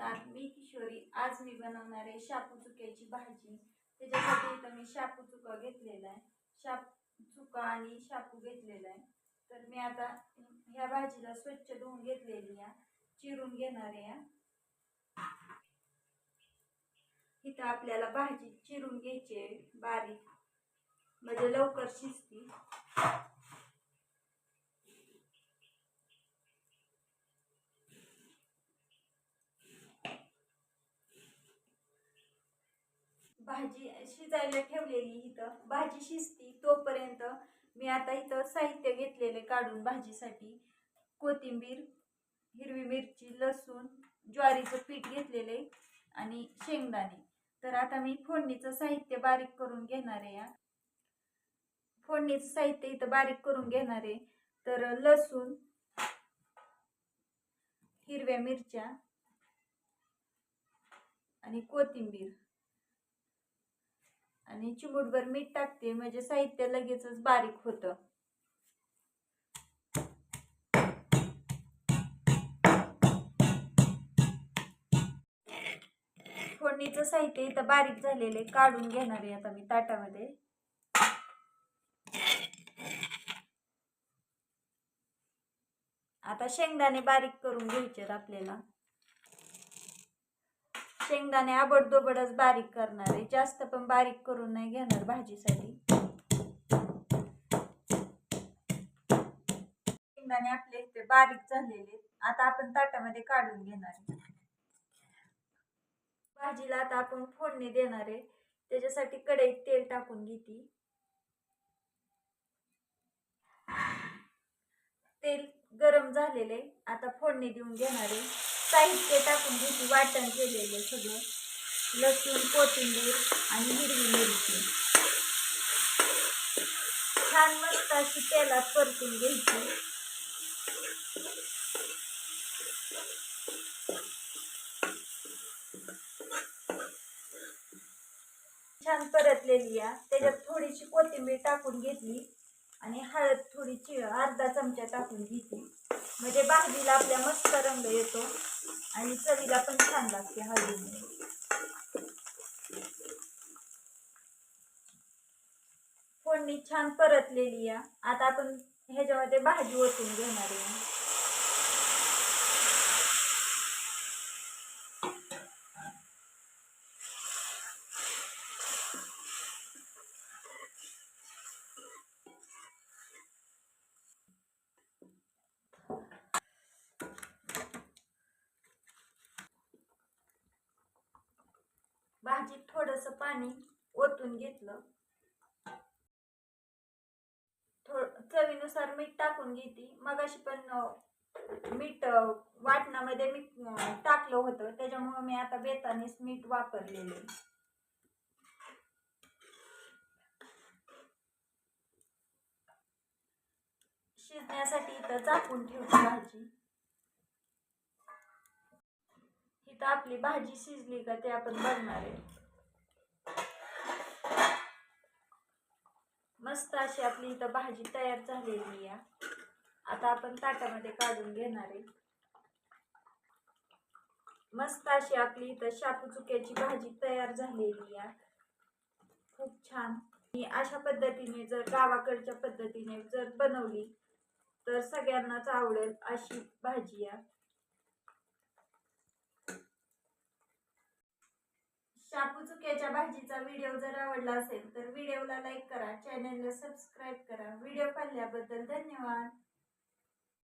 नमस्कार मी किशोरी आज मी बनवणार आहे शापू चुक्याची भाजी. त्याच्यासाठी इथं मी शापू चुका घेतलेला आहे. शाप चुका आणि शापू घेतलेला आहे. तर मी आता ह्या भाजीला स्वच्छ धुवून घेतलेली आहे. चिरून घेणार आहे. इथं आपल्याला भाजी चिरून घ्यायची आहे. बारीक. म्हणजे लवकर शिजती. भाजी शिजायला ठेवलेली इथं. भाजी शिजती तोपर्यंत मी आता इथं साहित्य घेतलेले काढून भाजीसाठी. कोथिंबीर हिरवी मिरची लसूण ज्वारीचं पीठ घेतलेले आणि शेंगदाणे. तर आता मी फोडणीचं साहित्य बारीक करून घेणार आहे या. फोडणीचं साहित्य इथं बारीक करून घेणार आहे. तर लसूण हिरव्या मिरच्या आणि कोथिंबीर. आणि चिमूटभर मीठ टाकते म्हणजे साहित्य लगेचच बारीक होतं. फोडणीचं साहित्य इथं बारीक झालेले काढून घेणार आहे आता मी ताटामध्ये. आता शेंगदाणे बारीक करून घ्यायचे आपल्याला. शेंगदाणे आबडदोबडच बारीक करणार आहे. जास्त पण बारीक करून नाही घेणार भाजीसाठी. शेंगदाणे आपले इथे बारीक झालेले आता आपण ताटामध्ये काढून घेणार आहे. भाजीला आता आपण फोडणी देणार आहे. त्याच्यासाठी कढईत तेल टाकून घेते. तेल गरम झालेले आता फोडणी देऊन घेणार आहे. साहित्य टाकून घेते वाटण केलेलं सगळं. लसूण कोथिंबीर आणि हिरवी मिरची. छान मस्त अशी तेलात परतून घ्यायची. छान परतलेली या. त्याच्यात थोडीशी कोथिंबीर टाकून घेतली आणि हळद थोडीशी अर्धा चमचा टाकून घेतली. म्हणजे भाजीला आपल्या मस्त रंग येतो. आणि चवीला पण छान लागते हळदीने फोडणी छान परतलेली आहे. आता आपण ह्याच्यामध्ये भाजी ओतून घेणार आहे. भाजीत थोडस पाणी ओतून घेतलं. चवीनुसार मीठ टाकून घेते. मगाशी पण मीठ वाटणामध्ये मी टाकलं होतं. त्याच्यामुळे मी आता बेतानेच मीठ वापरलेले शिजण्यासाठी इथं झाकून ठेवते भाजी. इथं आपली भाजी शिजली का ते आपण बघणार आहे. मस्त अशी आपली इथं भाजी तयार झालेली आहे. आता आपण ताटामध्ये काढून घेणार आहे. मस्त अशी आपली इथं शापू चुक्याची भाजी तयार झालेली आहे. खूप छान. मी अशा पद्धतीने जर गावाकडच्या पद्धतीने जर बनवली तर सगळ्यांनाच आवडेल अशी भाजी आहे. शापू चुक्याच्या भाजीचा व्हिडिओ जर आवडला असेल तर व्हिडिओला लाईक करा चॅनलला सबस्क्राईब करा. व्हिडिओ पाहिल्याबद्दल धन्यवाद.